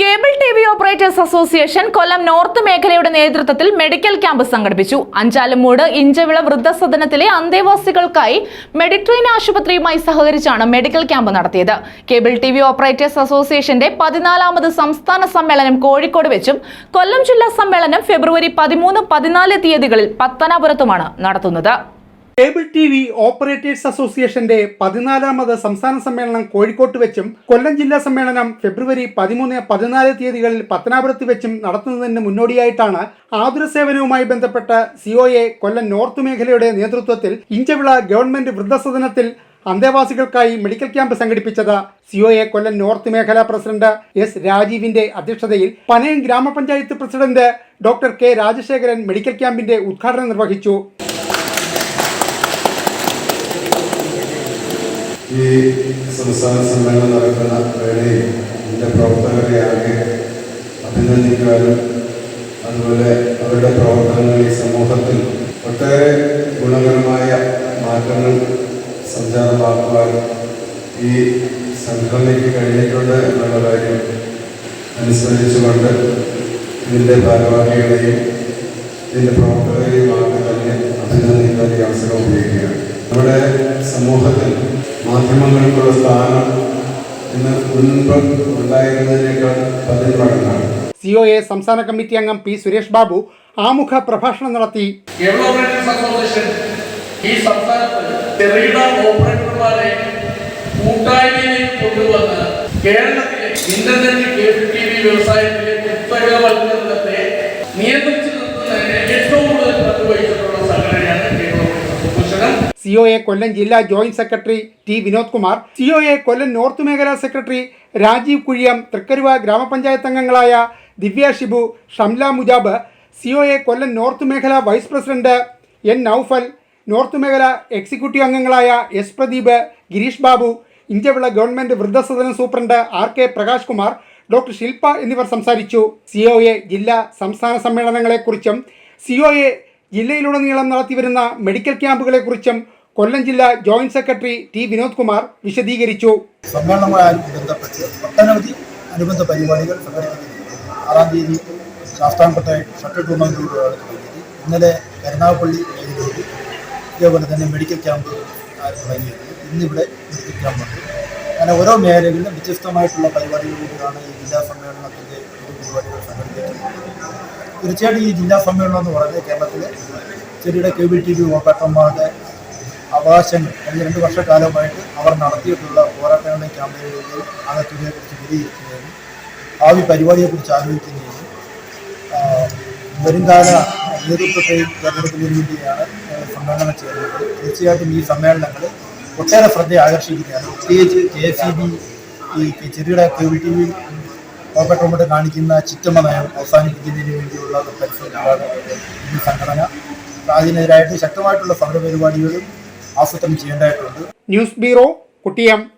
Cable T V operators association Kollam north മേഖലയുടെ നേതൃത്വത്തിൽ medical camp സംഘടിപ്പിച്ചു. അഞ്ചാലുമൂട് ഇഞ്ചവിള വൃദ്ധസദനത്തിലെ അന്തേവാസികൾക്കായി മെഡിട്രീൻ ആശുപത്രിയുമായി സഹകരിച്ചാണ് മെഡിക്കൽ ക്യാമ്പ് നടത്തിയത്. കേബിൾ ടി വി ഓപ്പറേറ്റേഴ്സ് അസോസിയേഷന്റെ പതിനാലാമത് സംസ്ഥാന സമ്മേളനം കോഴിക്കോട് വെച്ചും കൊല്ലം ജില്ലാ സമ്മേളനം ഫെബ്രുവരി പതിമൂന്ന് പതിനാല് തീയതികളിൽ പത്തനാപുരത്തുമാണ് നടത്തുന്നത്. കേബിൾ ടി വി ഓപ്പറേറ്റേഴ്സ് അസോസിയേഷന്റെ പതിനാലാമത് സംസ്ഥാന സമ്മേളനം കോഴിക്കോട്ട് വെച്ചും കൊല്ലം ജില്ലാ സമ്മേളനം ഫെബ്രുവരി പതിമൂന്ന് പതിനാല് തീയതികളിൽ പത്തനാപുരത്ത് വെച്ചും നടത്തുന്നതിന് മുന്നോടിയായിട്ടാണ് ആതുര സേവനവുമായി ബന്ധപ്പെട്ട സിഒഎ കൊല്ലം നോർത്ത് മേഖലയുടെ നേതൃത്വത്തിൽ ഇഞ്ചവിള ഗവൺമെന്റ് വൃദ്ധസദനത്തിൽ അന്തേവാസികൾക്കായി മെഡിക്കൽ ക്യാമ്പ് സംഘടിപ്പിച്ചത് സിഒഎ കൊല്ലം നോർത്ത് മേഖല പ്രസിഡന്റ് എസ് രാജീവിന്റെ അധ്യക്ഷതയിൽ പനയം ഗ്രാമപഞ്ചായത്ത് president doctor K Rajasekharan medical ക്യാമ്പിന്റെ ഉദ്ഘാടനം നിർവഹിച്ചു ഈ സംസ്ഥാന സമ്മേളനം നടക്കുന്ന വേളയിൽ എന്റെ പ്രവർത്തകരെ ആകെ അഭിനന്ദിക്കുവാനും അതുപോലെ അവരുടെ പ്രവർത്തനങ്ങൾ ഈ സമൂഹത്തിൽ ഒട്ടേറെ ഗുണകരമായ മാറ്റങ്ങൾ സംജാതമാക്കുവാനും ഈ സംഘടനയ്ക്ക് കഴിഞ്ഞിട്ടുണ്ട് എന്നുള്ള കാര്യം അനുസ്മരിച്ചുകൊണ്ട് ഇതിന്റെ ഭാരവാഹികളെയും ഇതിന്റെ പ്രവർത്തകരെയും ആകെ തന്നെ അഭിനന്ദിക്കാൻ ഈ അവസരം ഉപയോഗിക്കുകയാണ് നമ്മുടെ സമൂഹത്തിൽ മാധ്യമങ്ങൾക്കുള്ള സ്ഥാനം ഇന്ന് മുൻപ് ഉണ്ടായിരുന്നതിനേക്കാൾ പതിന്മടങ്ങാണ് എ സംസ്ഥാന കമ്മിറ്റി അംഗം പി സുരേഷ് ബാബു ആമുഖ പ്രഭാഷണം നടത്തി. ഈ സംസ്ഥാനത്ത് ചെറുകിട ഓപ്പറേറ്റർമാരെ കൂട്ടായ്മയിലേക്ക് കൊണ്ടുവന്ന് കേരളത്തിലെ ഇന്റർനെറ്റ് കേബിൾ ടി വി വ്യവസായത്തിലെ കുത്തകവൽക്കരണത്തെ നിയന്ത്രിച്ചു അസോസിയേഷൻ എ കൊല്ലം ജില്ലാ joint secretary T Vinod Kumar C O A Kollam north മേഖലാ സെക്രട്ടറി രാജീവ് കുഴിയം തൃക്കരുവ ഗ്രാമപഞ്ചായത്ത് അംഗങ്ങളായ Divya Shibu Shamla Mujab C O A Kollam north മേഖല vice president N Noufal north മേഖല executive അംഗങ്ങളായ S Pradeep Girish Babu Inchavila government വൃദ്ധസദന superintendent R K Prakash Kumar doctor Shilpa എന്നിവർ സംസാരിച്ചു. C O A ജില്ലാ സംസ്ഥാന സമ്മേളനങ്ങളെക്കുറിച്ചും സി ഒ എ ജില്ലയിലുടനീളം നടത്തിവരുന്ന മെഡിക്കൽ ക്യാമ്പുകളെക്കുറിച്ചും കൊല്ലം ജില്ലാ joint secretary T Vinod Kumar വിശദീകരിച്ചു. അനുബന്ധ പരിപാടികൾ ആറാം തീയതി ശാസ്താംകോട്ട ഇന്നലെ കരുനാഗപ്പള്ളി മേഖലയിൽ തന്നെ മെഡിക്കൽ ക്യാമ്പ് തുടങ്ങിയത് ഇന്നിവിടെ മെഡിക്കൽ ക്യാമ്പുണ്ട് അങ്ങനെ ഓരോ മേഖലകളിലും വ്യത്യസ്തമായിട്ടുള്ള പരിപാടികളിലൂടെയാണ് ഈ ജില്ലാ സമ്മേളനത്തിന്റെ പരിപാടികൾ സംഘടിപ്പിക്കുന്നത്. തീർച്ചയായിട്ടും ഈ ജില്ലാ സമ്മേളനം എന്ന് പറയുന്നത് കേരളത്തിലെ ചെറിയുടെ കെ വി ടി വി ഓപ്പറേറ്റർമാരുടെ അവകാശങ്ങൾ കഴിഞ്ഞ രണ്ട് വർഷക്കാലമായിട്ട് അവർ നടത്തിയിട്ടുള്ള പോരാട്ടങ്ങളുടെയും ക്യാമ്പയിനുകളുടെയും ആകത്തുകയെക്കുറിച്ച് ആ ഭാവി പരിപാടിയെക്കുറിച്ച് ആലോചിക്കുകയും വരുംകാല നേതൃത്വത്തെയും തിരഞ്ഞെടുക്കുന്നതിന് വേണ്ടിയാണ് സമ്മേളനം ചെയ്യുന്നത്. തീർച്ചയായിട്ടും ഈ സമ്മേളനങ്ങൾ ഒട്ടേറെ ശ്രദ്ധ ആകർഷിക്കുകയാണ്. പ്രത്യേകിച്ച് കെ എസ് സി ബി ഈ ചെറുകിട കേബിൾ ടി വി കാണിക്കുന്ന ചിറ്റമ്മ നയം അവസാനിപ്പിക്കുന്നതിന് വേണ്ടിയുള്ള പരിശ്രമത്തിലാണ് ഈ സംഘടന. അതിനെതിരായിട്ട് ശക്തമായിട്ടുള്ള സമരപരിപാടികളും ആസൂത്രണം ചെയ്യേണ്ടതായിട്ടുണ്ട്. News bureau Kuttiyam.